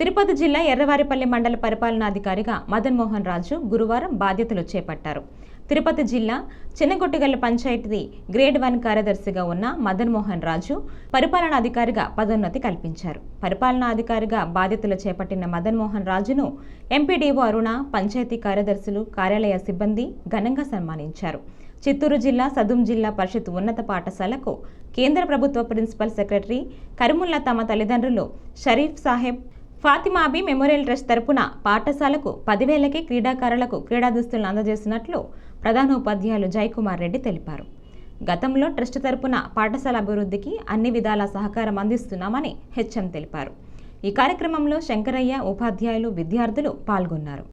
తిరుపతి జిల్లా ఎర్రవారిపల్లి మండల పరిపాలనాధికారిగా మదన్ మోహన్ రాజు గురువారం బాధ్యతలు చేపట్టారు. తిరుపతి జిల్లా చిన్నగొట్టుగల్ల పంచాయతీ గ్రేడ్ వన్ కార్యదర్శిగా ఉన్న మదన్ మోహన్ రాజు పరిపాలనాధికారిగా పదోన్నతి కల్పించారు. పరిపాలనాధికారిగా బాధ్యతలు చేపట్టిన మదన్ మోహన్ రాజును ఎంపీడీఓ అరుణ పంచాయతీ కార్యదర్శులు కార్యాలయ సిబ్బంది ఘనంగా సన్మానించారు. చిత్తూరు జిల్లా సదుం జిల్లా పరిషత్ ఉన్నత పాఠశాలకు కేంద్ర ప్రభుత్వ ప్రిన్సిపల్ సెక్రటరీ కరిముల్లా తమ తల్లిదండ్రులు షరీఫ్ సాహెబ్ ఫాతిమాబీ మెమోరియల్ ట్రస్ట్ తరపున పాఠశాలకు పదివేలకే క్రీడాకారులకు క్రీడా దుస్తులను అందజేసినట్లు ప్రధానోపాధ్యాయులు జయకుమార్ రెడ్డి తెలిపారు. గతంలో ట్రస్ట్ తరపున పాఠశాల అభివృద్ధికి అన్ని విధాల సహకారం అందిస్తున్నామని హెచ్ఎం తెలిపారు. ఈ కార్యక్రమంలో శంకరయ్య ఉపాధ్యాయులు విద్యార్థులు పాల్గొన్నారు.